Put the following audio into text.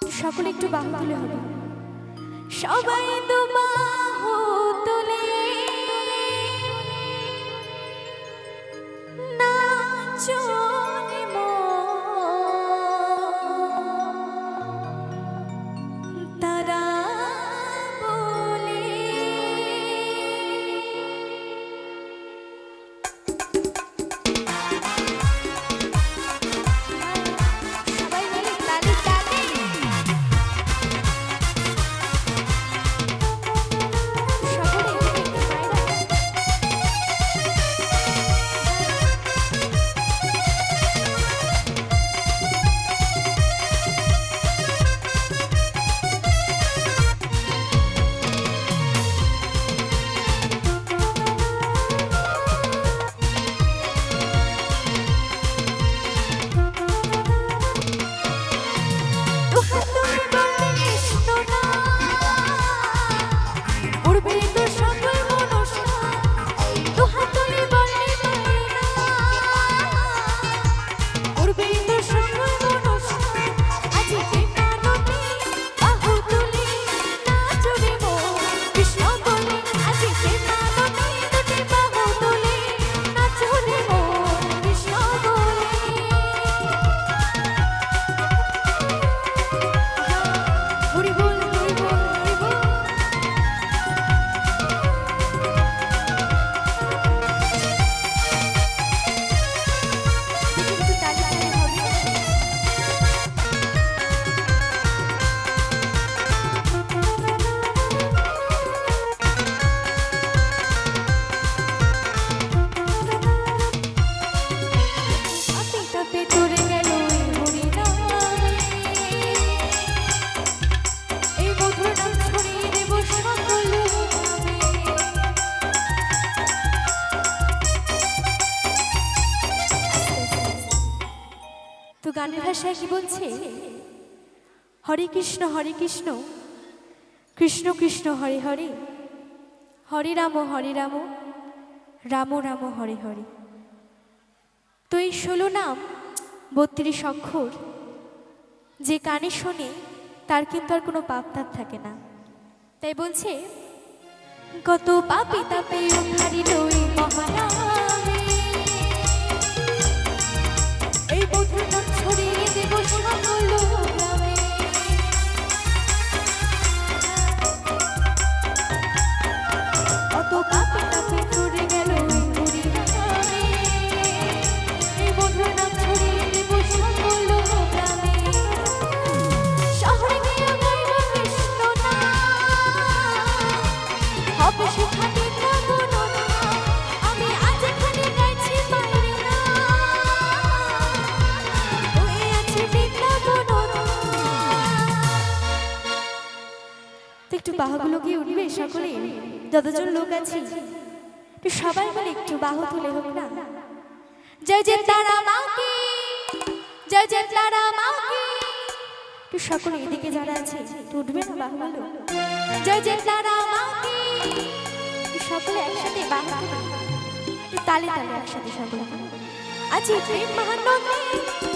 তোর সকল একটু বাহু তুলে হবে। সবাই তো গানের ভাষায় কি বলছে? হরে কৃষ্ণ হরে কৃষ্ণ। কৃষ্ণ কৃষ্ণ, হরে হরে। হরে রাম হরে রাম। রাম রাম, হরে হরে। তো এই ষোলো নাম বত্রিশ অক্ষর, যে কানে শোনে, তার কিন্তু আর কোনো পাপ থাকে না। তাই বলছে, কত পাপি তাপে উদ্ধারিল এই মহানামে এই যতজন লোক আছে সবাই মিলে একটু বাহু তুলে হোক না। জয় জয় তারা মাকে জয় জয় তারা মাকে একটু সকলে এদিকে যারা আছে উঠবে না বাহুগুলো জয় জয় তারা মাকে সকলে একসাথে বাহু তুলে তালে তালে একসাথে সকলে এই প্রেম মহানন্দে